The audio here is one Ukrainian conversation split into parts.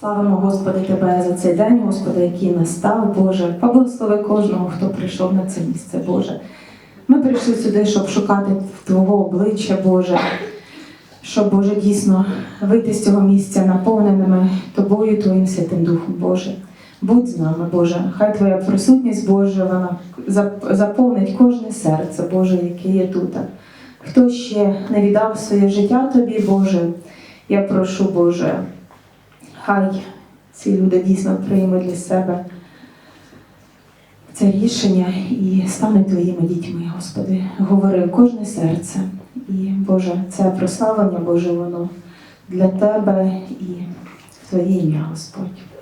Славимо, Господи, Тебе за цей день, Господи, який настав, Боже. Поблагослови кожного, хто прийшов на це місце, Боже. Ми прийшли сюди, щоб шукати Твого обличчя, Боже, щоб, Боже, дійсно вийти з цього місця наповненими Тобою, Твоїм Святим Духом, Боже. Будь з нами, Боже. Хай Твоя присутність, Боже, вона заповнить кожне серце, Боже, яке є тут. Хто ще не віддав своє життя Тобі, Боже, я прошу, Боже, хай ці люди дійсно приймуть для себе це рішення і стануть твоїми дітьми, Господи. Говори кожне серце. І, Боже, це прославлення, Боже, воно для Тебе і Твоє ім'я, Господь.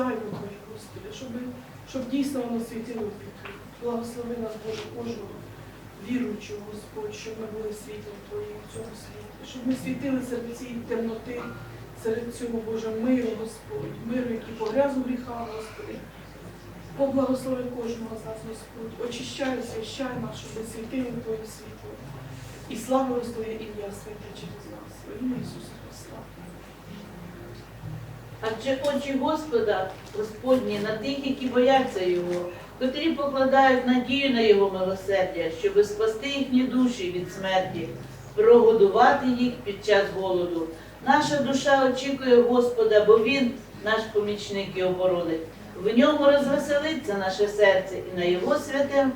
Сяйво Твоє, Господи, щоб, щоб дійсно воно світило в віки. Благослови нас, Боже, кожного віруючого, Господь, щоб ми були світлом Твоїм в цьому світі, щоб ми світили серед цієї темноти, серед цього, Боже, миру, Господь, миру, який погряз у гріхах, Господи. Поблагослови кожного з нас, Господь. Очищай, освящай нас, щоб ми світили Твоє світло. І славилось Твоє ім'я святе через нас. Ім'я Ісуса Христа. Адже очі Господа Господні на тих, які бояться Його, котрі покладають надію на Його милосердя, щоб спасти їхні душі від смерті, прогодувати їх під час голоду. Наша душа очікує Господа, бо Він наш помічник і оборонець. В ньому розвеселиться наше серце, і на Його святе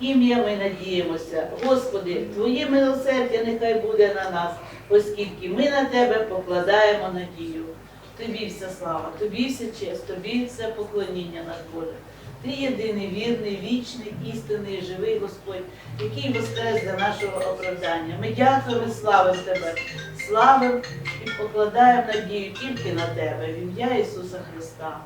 ім'я ми надіємося. Господи, Твоє милосердя нехай буде на нас, оскільки ми на Тебе покладаємо надію. Тобі вся слава, тобі вся честь, тобі все поклоніння наш Боже. Ти єдиний, вірний, вічний, істинний, живий Господь, який воскрес для нашого оправдання. Ми дякуємо, славимо Тебе, славимо і покладаємо надію тільки на Тебе, в ім'я Ісуса Христа.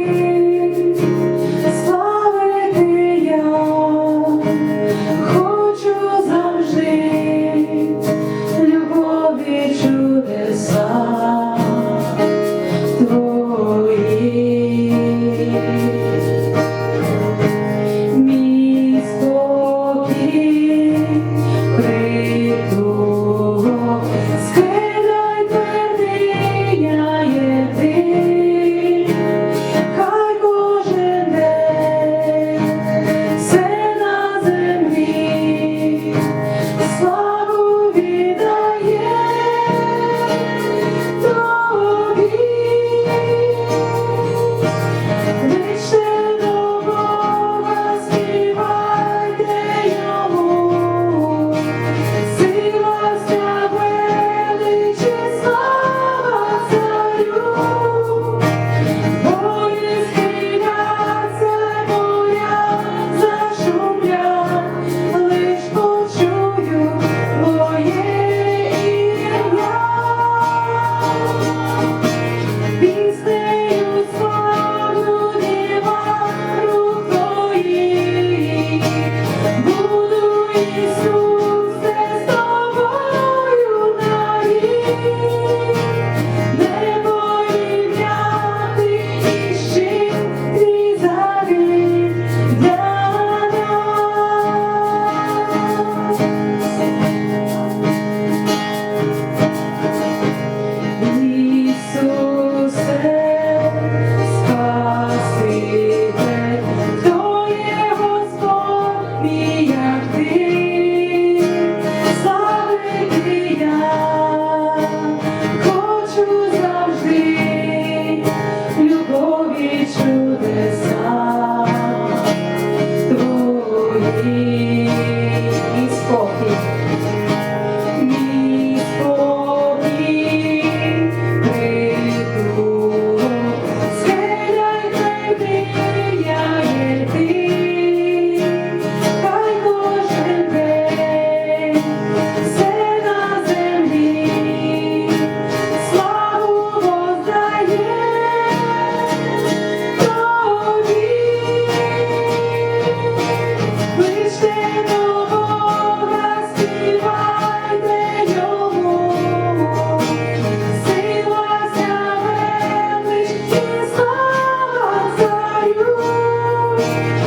Як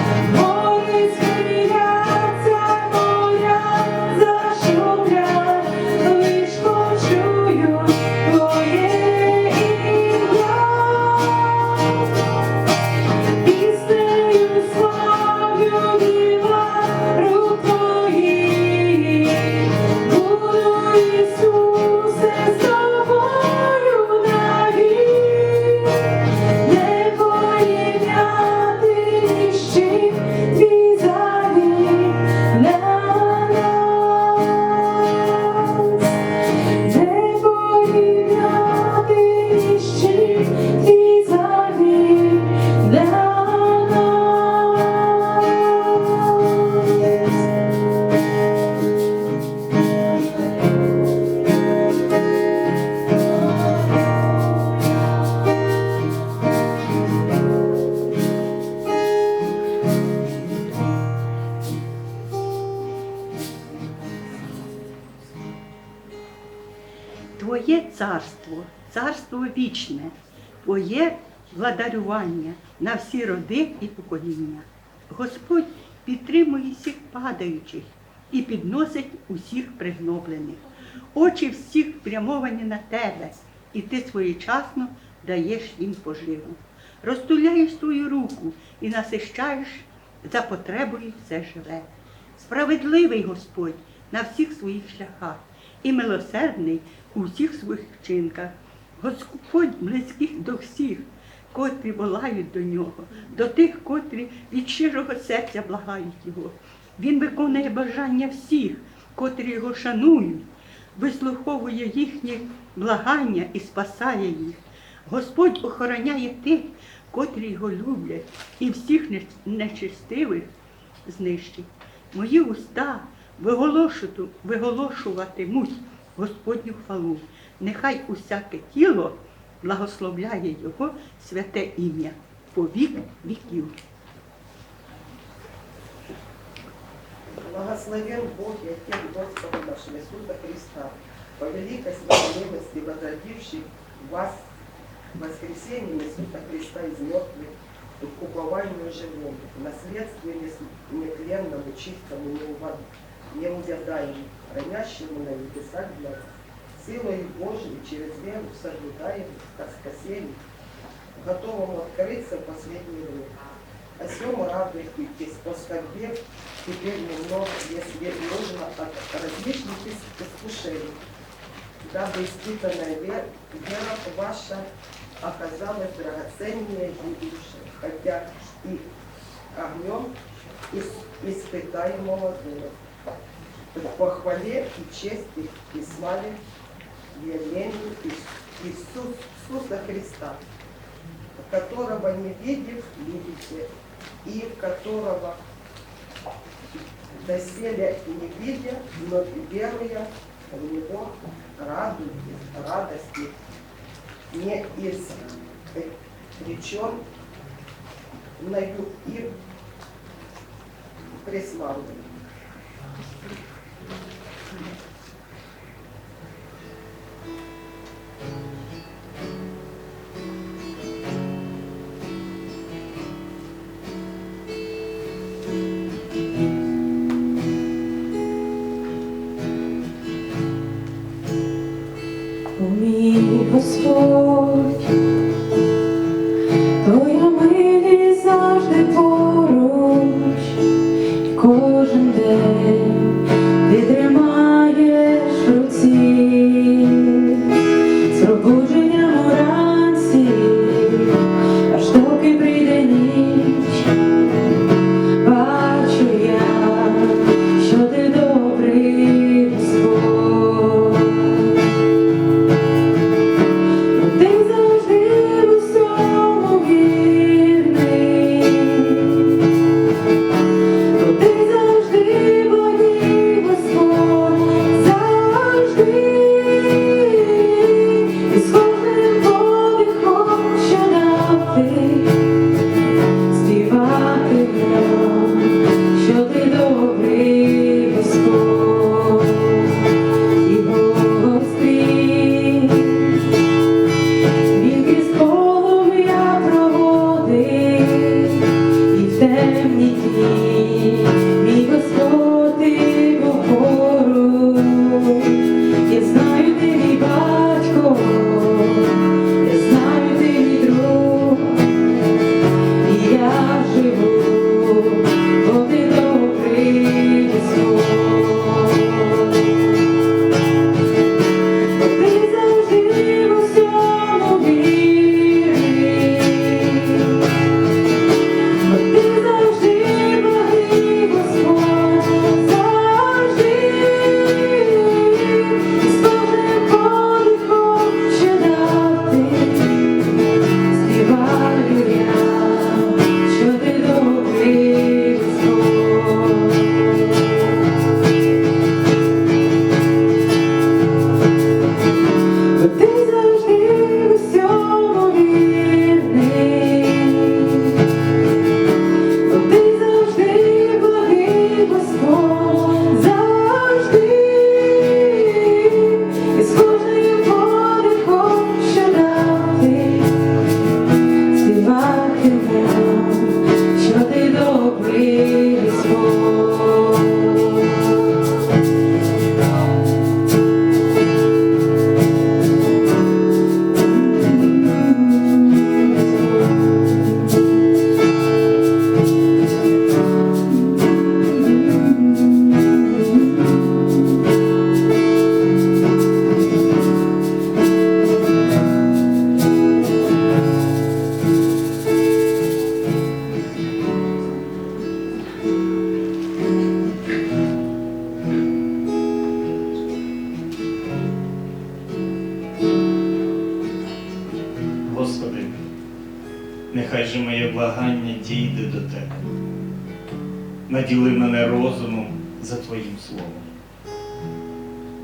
Oh. Твоє владарювання на всі роди і покоління. Господь підтримує всіх падаючих і підносить усіх пригноблених. Очі всіх спрямовані на тебе, і ти своєчасно даєш їм поживу. Розтуляєш свою руку і насищаєш за потребою все живе. Справедливий Господь на всіх своїх шляхах і милосердний у всіх своїх вчинках. Господь близьких до всіх, котрі волають до нього, до тих, котрі від щирого серця благають його. Він виконує бажання всіх, котрі його шанують, вислуховує їхні благання і спасає їх. Господь охороняє тих, котрі його люблять, і всіх неч- нечестивих знищить. Мої уста виголошуватимуть Господню хвалу. Нехай усяке тіло благословляє Його святе ім'я по вік віків. Благословен Бог и Отец Господа нашего Иисуса Христа, по великой справедливости возродивший вас воскресенье Иисуса Христа из мертвых к упованию живому, наследствию нес- нетленному, чистому, неувядаемому, хранящему на небесах для вас, силой Божией через веру соблюдаем, как спасение, готовому открыться в последний время. О сем радуйтесь, поскорбев теперь немного, если нужно, от различных ис- искушений, дабы испытанная вера, вера ваша оказалась драгоценнее и лучше, хотя и огнем ис- испытаемого духа. К похвале и чести и славе явлению Ис- Иисус- Иисуса Христа, которого не видев, видите, и которого доселе не видя, но веруя в Него, радуйтесь, радости, не из причем наю и преславлен. Благання дійде до тебе. Наділи мене розумом за Твоїм словом.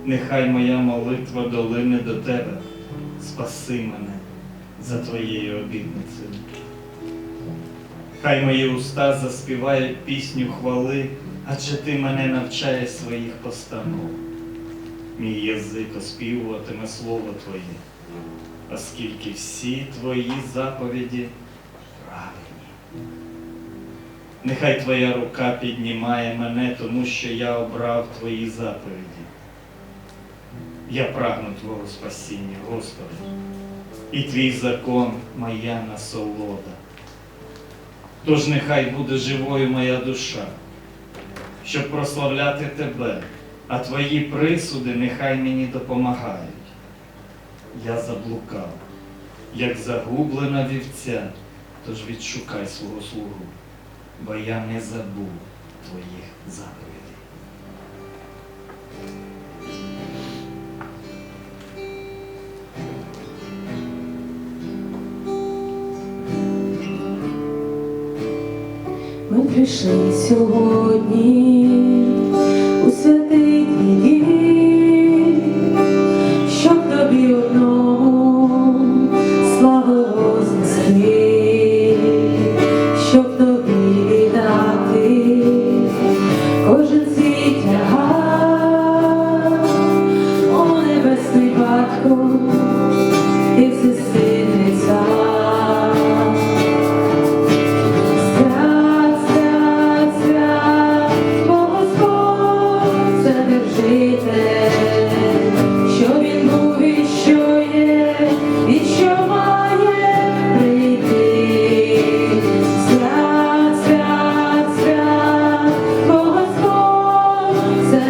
Нехай моя молитва долине до тебе, спаси мене за Твоєю обітницею. Хай мої уста заспівають пісню хвали, адже ти мене навчаєш своїх постанов. Мій язик оспівуватиме слово Твоє, оскільки всі Твої заповіді. Нехай Твоя рука піднімає мене, тому що я обрав Твої заповіді. Я прагну Твого спасіння, Господи, і Твій закон моя насолода. Тож нехай буде живою моя душа, щоб прославляти Тебе, а Твої присуди нехай мені допомагають. Я заблукав, як загублена вівця, тож відшукай свого слугу, бо я не забув Твоїх заповідей. Ми прийшли сьогодні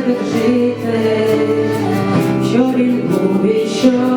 Вседержитель, що він був і що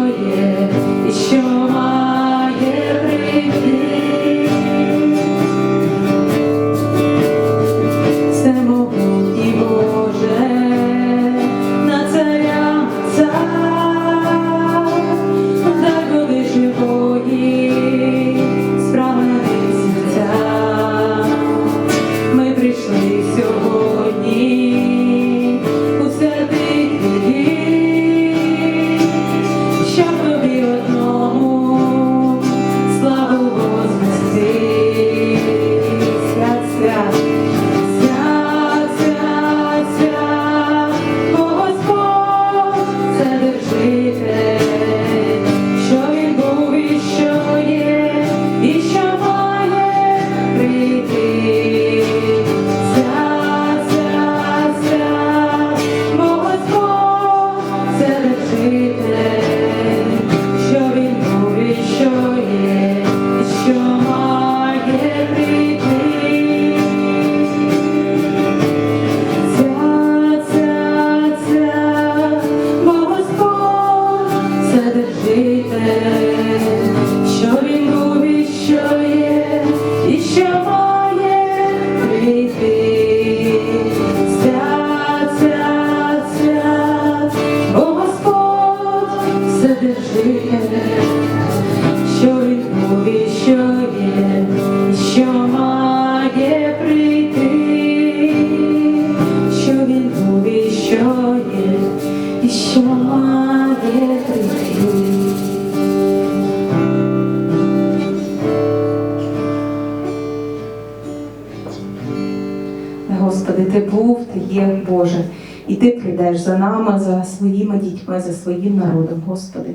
прийдеш за нами, за своїми дітьми, за своїм народом, Господи.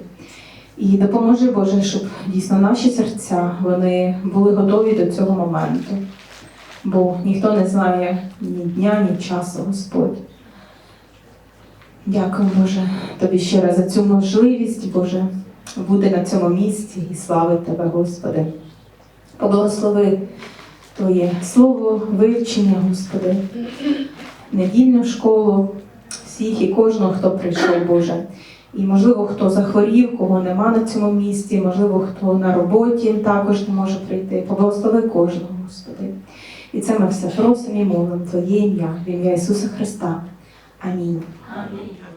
І допоможи, Боже, щоб дійсно наші серця вони були готові до цього моменту. Бо ніхто не знає ні дня, ні часу, Господь. Дякую, Боже, тобі ще раз за цю можливість, Боже, бути на цьому місці і славити Тебе, Господи. Поблагослови Твоє слово, вивчення, Господи, недільну школу, всіх і кожного, хто прийшов, Боже. І, можливо, хто захворів, кого нема на цьому місці, можливо, хто на роботі також не може прийти. Поблагослови кожного, Господи. І це ми все просимо і молимо Твоє ім'я, в ім'я Ісуса Христа. Амінь. Амінь.